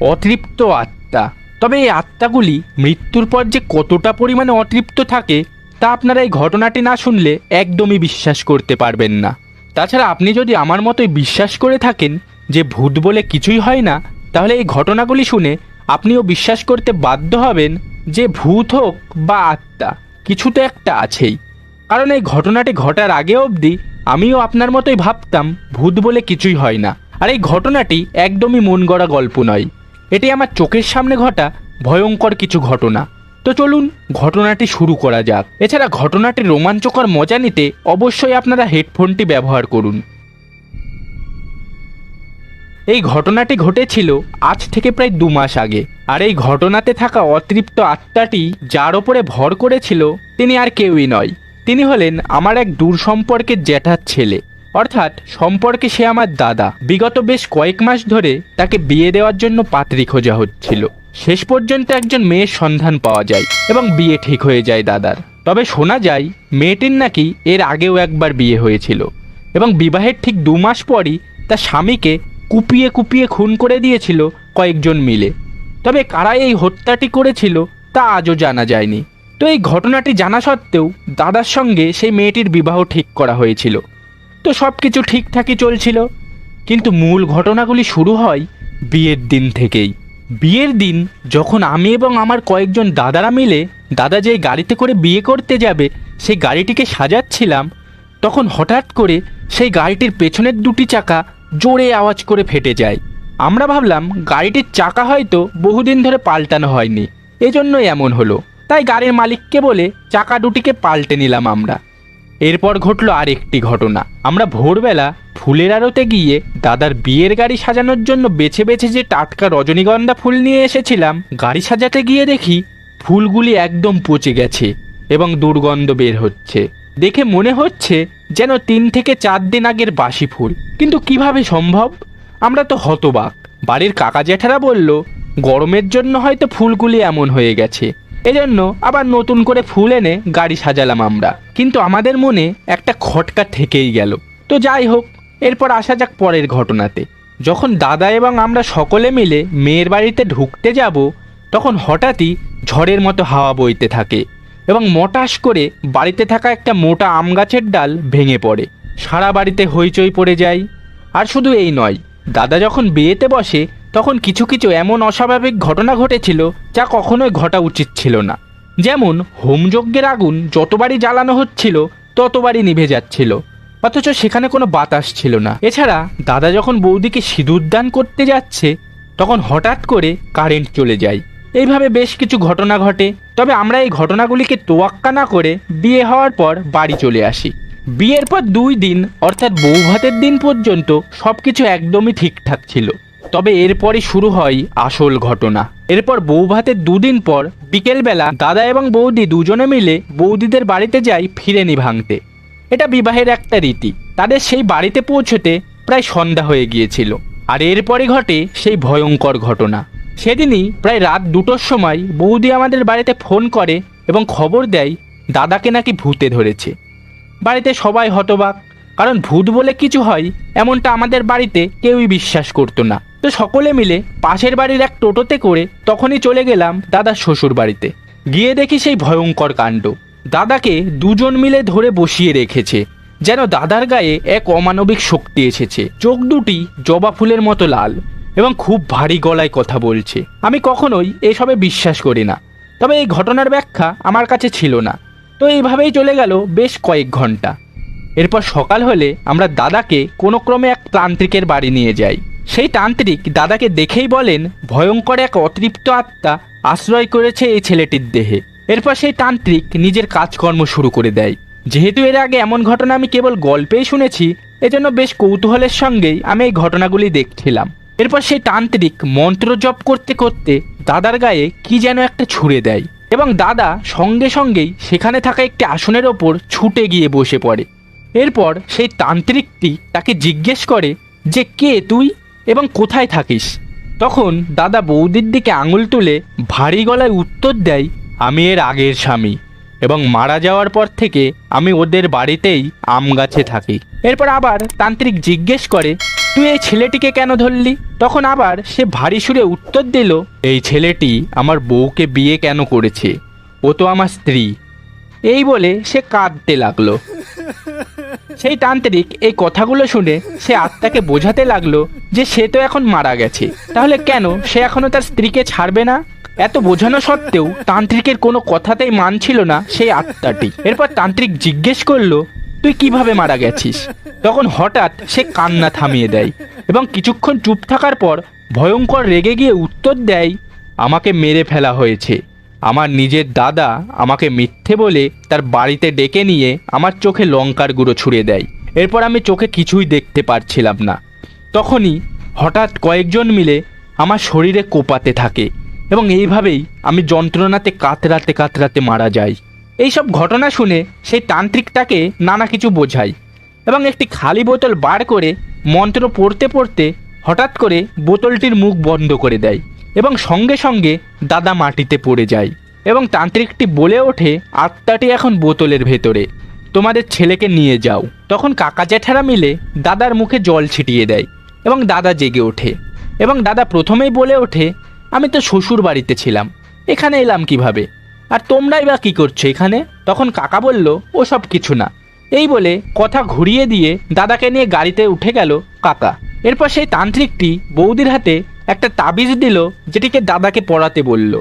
অতৃপ্ত আত্মা। তবে এই আত্মাগুলি মৃত্যুর পর যে কতটা পরিমাণে অতৃপ্ত থাকে, তা আপনারা এই ঘটনাটি না শুনলে একদমই বিশ্বাস করতে পারবেন না। তাছাড়া আপনি যদি আমার মতোই বিশ্বাস করে থাকেন যে ভূত বলে কিছুই হয় না, তাহলে এই ঘটনাগুলি শুনে আপনিও বিশ্বাস করতে বাধ্য হবেন যে ভূত হোক বা আত্মা, কিছু তো একটা আছেই। কারণ এই ঘটনাটি ঘটার আগে অবধি আমিও আপনার মতোই ভাবতাম ভূত বলে কিছুই হয় না। আর এই ঘটনাটি একদমই মন গড়া গল্প নয়। এটি আমার চোখের সামনে ঘটা ভয়ঙ্কর কিছু ঘটনা। তো চলুন ঘটনাটি শুরু করা যাক। এছাড়া ঘটনাটি রোমাঞ্চকর মজা নিতে অবশ্যই আপনারা হেডফোনটি ব্যবহার করুন। এই ঘটনাটি ঘটেছিল আজ থেকে প্রায় দু মাস আগে, আর এই ঘটনাতে থাকা অতৃপ্ত আত্মাটি যার ওপরে ভর করেছিল তিনি আর কেউই নয়। তিনি হলেন আমার এক দূর সম্পর্কের জ্যাঠার ছেলে। অর্থাৎ সম্পর্কে সে আমার দাদা। বিগত বেশ কয়েক মাস ধরে তাকে বিয়ে দেওয়ার জন্য পাত্রী খোঁজা হচ্ছিল। শেষ পর্যন্ত একজন মেয়ের সন্ধান পাওয়া যায় এবং বিয়ে ঠিক হয়ে যায় দাদার। তবে শোনা যায়, মেয়েটির নাকি এর আগেও একবার বিয়ে হয়েছিল এবং বিবাহের ঠিক দু মাস পরই তার স্বামীকে কুপিয়ে কুপিয়ে খুন করে দিয়েছিল কয়েকজন মিলে। তবে কারা এই হত্যাটি করেছিল তা আজও জানা যায়নি। তো এই ঘটনাটি জানা সত্ত্বেও দাদার সঙ্গে সেই মেয়েটির বিবাহ ঠিক করা হয়েছিল। তো সব কিছু ঠিকঠাকই চলছিল। কিন্তু মূল ঘটনাগুলি শুরু হয় বিয়ের দিন থেকেই। বিয়ের দিন যখন আমি এবং আমার কয়েকজন দাদারা মিলে দাদা যে গাড়িতে করে বিয়ে করতে যাবে, সেই গাড়িটিকে সাজাচ্ছিলাম, তখন হঠাৎ করে সেই গাড়িটির পেছনের দুটি চাকা জোরে আওয়াজ করে ফেটে যায়। আমরা ভাবলাম, গাড়িটির চাকা হয়তো বহুদিন ধরে পাল্টানো হয়নি। এজন্যই এমন হলো। তাই গাড়ির মালিককে বলে চাকা দুটিকে পাল্টে নিলাম আমরা। এরপর ঘটলো আরেকটি ঘটনা। আমরা ভোরবেলা ফুলের আড়তে গিয়ে দাদার বিয়ের গাড়ি সাজানোর জন্য বেছে বেছে যে টাটকা রজনীগন্ধা ফুল নিয়ে এসেছিলাম, গাড়ি সাজাতে গিয়ে দেখি ফুলগুলি একদম পচে গেছে এবং দুর্গন্ধ বের হচ্ছে। দেখে মনে হচ্ছে যেন তিন থেকে চার দিন আগের বাসি ফুল। কিন্তু কীভাবে সম্ভব? আমরা তো হতবাক। বাড়ির কাকা জ্যাঠারা বলল, গরমের জন্য হয়তো ফুলগুলি এমন হয়ে গেছে। এজন্য আবার নতুন করে ফুল এনে গাড়ি সাজালাম আমরা। কিন্তু আমাদের মনে একটা খটকা থেকেই গেল। তো যাই হোক, এরপর আসা যাক পরের ঘটনাতে। যখন দাদা এবং আমরা সকলে মিলে মেয়ের বাড়িতে ঢুকতে যাব, তখন হঠাৎই ঝড়ের মতো হাওয়া বইতে থাকে এবং মটাস করে বাড়িতে থাকা একটা মোটা আম গাছের ডাল ভেঙে পড়ে। সারা বাড়িতে হইচই পড়ে যায়। আর শুধু এই নয়, দাদা যখন বিয়েতে বসে, তখন কিছু কিছু এমন অস্বাভাবিক ঘটনা ঘটেছিল যা কখনোই ঘটা উচিত ছিল না। যেমন হোমযজ্ঞের আগুন যতবারই জ্বালানো হচ্ছিল, ততবারই নিভে যাচ্ছিল। অথচ সেখানে কোনো বাতাস ছিল না। এছাড়া দাদা যখন বৌদিকে সিঁদুর দান করতে যাচ্ছে, তখন হঠাৎ করে কারেন্ট চলে যায়। এইভাবে বেশ কিছু ঘটনা ঘটে। তবে আমরা এই ঘটনাগুলিকে তোয়াক্কা না করে বিয়ে হওয়ার পর বাড়ি চলে আসি। বিয়ের পর দুই দিন, অর্থাৎ বৌভাতের দিন পর্যন্ত সব কিছু একদমই ঠিকঠাক ছিল। তবে এরপরই শুরু হয় আসল ঘটনা। এরপর বৌভাতের দুদিন পর, বিকেলবেলা দাদা এবং বৌদি দুজনে মিলে বৌদিদের বাড়িতে যাই ফিরেনি ভাঙতে। এটা বিবাহের একটা রীতি। তাদের সেই বাড়িতে পৌঁছতে প্রায় সন্ধ্যা হয়ে গিয়েছিল। আর এরপরে ঘটে সেই ভয়ঙ্কর ঘটনা। সেদিনই প্রায় রাত দুটোর সময় বৌদি আমাদের বাড়িতে ফোন করে এবং খবর দেয় দাদাকে নাকি ভূতে ধরেছে। বাড়িতে সবাই হতবাক কারণ ভূত বলে কিছু হয়, এমনটা আমাদের বাড়িতে কেউই বিশ্বাস করতো না। তো সকলে মিলে পাশের বাড়ির এক টোটোতে করে তখনই চলে গেলাম দাদার শ্বশুর বাড়িতে। গিয়ে দেখি সেই ভয়ঙ্কর কাণ্ড। দাদাকে দুজন মিলে ধরে বসিয়ে রেখেছে, যেন দাদার গায়ে এক অমানবিক শক্তি এসেছে। চোখ দুটি জবা ফুলের মতো লাল এবং খুব ভারী গলায় কথা বলছে। আমি কখনোই এসবে বিশ্বাস করি না, তবে এই ঘটনার ব্যাখ্যা আমার কাছে ছিল না। তো এইভাবেই চলে গেল বেশ কয়েক ঘণ্টা। এরপর সকাল হলে আমরা দাদাকে কোনো ক্রমে এক তান্ত্রিকের বাড়ি নিয়ে যাই। সেই তান্ত্রিক দাদাকে দেখেই বলেন, ভয়ঙ্কর এক অতৃপ্ত আত্মা আশ্রয় করেছে এই ছেলেটির দেহে। এরপর সেই তান্ত্রিক নিজের কাজকর্ম শুরু করে দেয়। যেহেতু এর আগে এমন ঘটনা আমি কেবল গল্পেই শুনেছি, এজন্য বেশ কৌতূহলের সঙ্গেই আমি এই ঘটনাগুলি দেখছিলাম। এরপর সেই তান্ত্রিক মন্ত্র জপ করতে করতে দাদার গায়ে কি যেন একটা ছুঁড়ে দেয় এবং দাদা সঙ্গে সঙ্গেই সেখানে থাকা একটি আসনের ওপর ছুটে গিয়ে বসে পড়ে। এরপর সেই তান্ত্রিকটি তাকে জিজ্ঞেস করে যে কে তুই এবং কোথায় থাকিস? তখন দাদা বৌদির দিকে আঙুল তুলে ভারী গলায় উত্তর দেয়, আমি এর আগের স্বামী এবং মারা যাওয়ার পর থেকে আমি ওদের বাড়িতেই আম গাছে থাকি। এরপর আবার তান্ত্রিক জিজ্ঞেস করে, তুই এই ছেলেটিকে কেন ধরলি? তখন আবার সে ভারী সুরে উত্তর দিল, এই ছেলেটি আমার বউকে বিয়ে কেন করেছে? ও তো আমার স্ত্রী। এই বলে সে কাঁদতে লাগল। সেই তান্ত্রিক এই কথাগুলো শুনে সে আত্মাকে বোঝাতে লাগল যে সে তো এখন মারা গেছে। তাহলে কেন? সে এখনও তার স্ত্রীকে ছাড়বে না? এত বোঝানো সত্ত্বেও তান্ত্রিকের কোনো কথাতেই মানছিল না সেই আত্মাটি। এরপর তান্ত্রিক জিজ্ঞেস করল, তুই কীভাবে মারা গেছিস? তখন হঠাৎ সে কান্না থামিয়ে দেয় এবং কিছুক্ষণ চুপ থাকার পর ভয়ঙ্কর রেগে গিয়ে উত্তর দেয়, আমাকে মেরে ফেলা হয়েছে। আমার নিজের দাদা আমাকে মিথ্যে বলে তার বাড়িতে ডেকে নিয়ে আমার চোখে লঙ্কার গুঁড়ো ছুঁড়ে দেয়। এরপর আমি চোখে কিছুই দেখতে পারছিলাম না। তখনই হঠাৎ কয়েকজন মিলে আমার শরীরে কোপাতে থাকে এবং এইভাবেই আমি যন্ত্রণাতে কাতরাতে কাতরাতে মারা যাই। এইসব ঘটনা শুনে সেই তান্ত্রিকটাকে নানা কিছু বোঝাই এবং একটি খালি বোতল বার করে মন্ত্র পড়তে পড়তে হঠাৎ করে বোতলটির মুখ বন্ধ করে দেয়। এবং সঙ্গে সঙ্গে দাদা মাটিতে পড়ে যায় এবং তান্ত্রিকটি বলে ওঠে, আত্মাটি এখন বোতলের ভেতরে। তোমাদের ছেলেকে নিয়ে যাও। তখন কাকা জ্যাঠারা মিলে দাদার মুখে জল ছিটিয়ে দেয় এবং দাদা জেগে ওঠে এবং দাদা প্রথমেই বলে ওঠে, আমি তো শ্বশুর বাড়িতে ছিলাম, এখানে এলাম কীভাবে? আর তোমরাই বা কী করছ এখানে? তখন কাকা বলল, ও সব কিছু না। এই বলে কথা ঘুরিয়ে দিয়ে দাদাকে নিয়ে গাড়িতে উঠে গেল কাকা। এরপর সেই তান্ত্রিকটি বৌদির হাতে একটা তাবিজ দিল যেটিকে দাদাকে পড়াতে বলল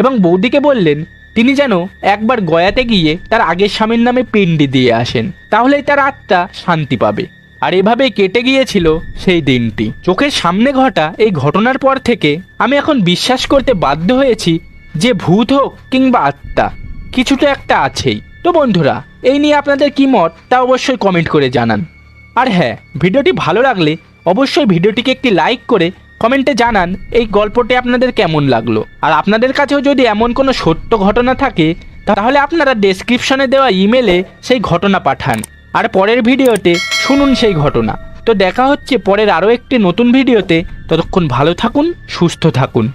এবং বৌদিকে বললেন, তিনি যেন একবার গয়াতে গিয়ে তার আগের স্বামীর নামে পিণ্ডি দিয়ে আসেন, তাহলেই তার আত্মা শান্তি পাবে। আর এভাবেই কেটে গিয়েছিল সেই দিনটি। চোখের সামনে ঘটা এই ঘটনার পর থেকে আমি এখন বিশ্বাস করতে বাধ্য হয়েছি যে ভূত হোক কিংবা আত্মা, কিছু তো একটা আছেই। তো বন্ধুরা, এই নিয়ে আপনাদের কি মত তা অবশ্যই কমেন্ট করে জানান। আর হ্যাঁ ভিডিওটি ভালো লাগলে অবশ্যই ভিডিওটিকে একটি লাইক করে কমেন্টে জানান, এই গল্পটি আপনাদের কেমন লাগল? আর আপনাদের কাছেও যদি এমন কোনো সত্য ঘটনা থাকে, তাহলে আপনারা ডেসক্রিপশনে দেওয়া ইমেলে সেই ঘটনা পাঠান। আর পরের ভিডিওতে শুনুন সেই ঘটনা। তো দেখা হচ্ছে পরের আরও একটি নতুন ভিডিওতে। ততক্ষণ ভালো থাকুন, সুস্থ থাকুন।